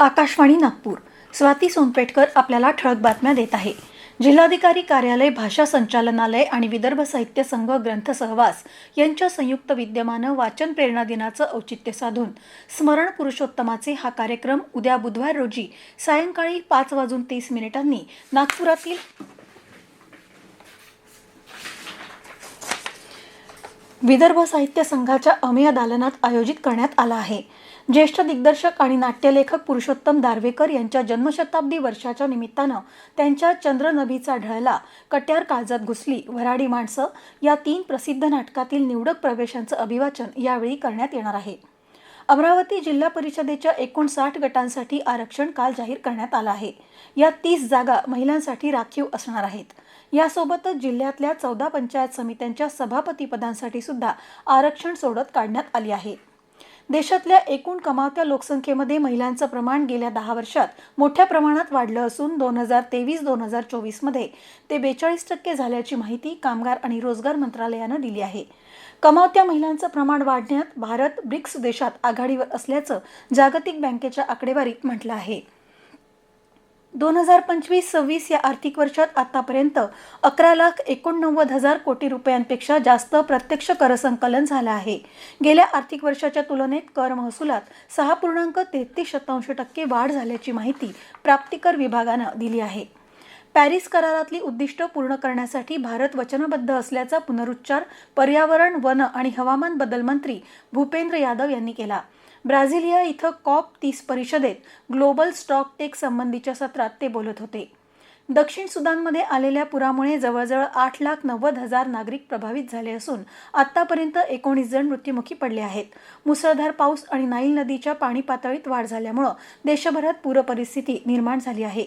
आकाशवाणी नागपूर. स्वाती सोनपेटकर आपल्याला ठळक बातम्या देत आहे. जिल्हाधिकारी कार्यालय भाषा संचालनालय आणि विदर्भ साहित्य संघ ग्रंथ सहवास यांच्या संयुक्त विद्यमानं वाचन प्रेरणा दिनाचं औचित्य साधून स्मरण पुरुषोत्तमाचे हा कार्यक्रम उद्या बुधवार रोजी सायंकाळी पाच वाजून तीस मिनिटांनी नागपुरातील विदर्भ साहित्य संघाच्या अमेय दालनात आयोजित करण्यात आला आहे. ज्येष्ठ दिग्दर्शक आणि नाट्यलेखक पुरुषोत्तम दारवेकर यांच्या जन्मशताब्दी वर्षाच्या निमित्तानं त्यांच्या चंद्रनभीचा ढळला कट्यार काळजात घुसली वराडी माणसं या तीन प्रसिद्ध नाटकातील निवडक प्रवेशांचं अभिवाचन यावेळी करण्यात येणार आहे. अमरावती जिल्हा परिषदेच्या एकूण साठ गटांसाठी आरक्षण काल जाहीर करण्यात आलं आहे. या तीस जागा महिलांसाठी राखीव असणार आहेत. यासोबतच जिल्ह्यातल्या चौदा पंचायत समित्यांच्या सभापतीपदांसाठी सुद्धा आरक्षण सोडत काढण्यात आली आहे. देशातल्या एकूण कमावत्या लोकसंख्येमध्ये महिलांचं प्रमाण गेल्या दहा वर्षात मोठ्या प्रमाणात वाढलं असून दोन हजार तेवीस दोन हजार चोवीसमध्ये ते बेचाळीस टक्के झाल्याची माहिती कामगार आणि रोजगार मंत्रालयानं दिली आहे. कमावत्या महिलांचं प्रमाण वाढण्यात भारत ब्रिक्स देशात आघाडीवर असल्याचं जागतिक बँकेच्या आकडेवारीत म्हटलं आहे. दोन हजार पंचवीस सव्वीस या आर्थिक वर्षात आतापर्यंत अकरा लाख एकोणनव्वद हजार कोटी रुपयांपेक्षा जास्त प्रत्यक्ष करसंकलन झालं आहे. गेल्या आर्थिक वर्षाच्या तुलनेत कर महसुलात सहा पूर्णांक तेहतीस शतांश टक्के वाढ झाल्याची माहिती प्राप्तिकर विभागानं दिली आहे. पॅरिस करारातली उद्दिष्ट पूर्ण करण्यासाठी भारत वचनबद्ध असल्याचा पुनरुच्चार पर्यावरण वन आणि हवामान बदल मंत्री भूपेंद्र यादव यांनी केला. ब्राझिलिया इथं कॉप तीस परिषदेत ग्लोबल स्टॉक टेक संबंधीच्या सत्रात ते बोलत होते. दक्षिण सुदानमध्ये आलेल्या पुरामुळे जवळजवळ आठ लाख नव्वद हजार नागरिक प्रभावित झाले असून आतापर्यंत एकोणीस जण मृत्युमुखी पडले आहेत. मुसळधार पाऊस आणि नाईल नदीच्या पाणी पातळीत वाढ झाल्यामुळं देशभरात पूरपरिस्थिती निर्माण झाली आहे.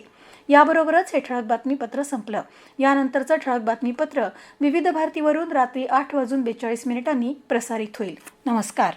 याबरोबरच हे ठळक बातमीपत्र संपलं. यानंतरचं ठळक बातमीपत्र विविध भारतीवरून रात्री आठ वाजून बेचाळीस मिनिटांनी प्रसारित होईल. नमस्कार.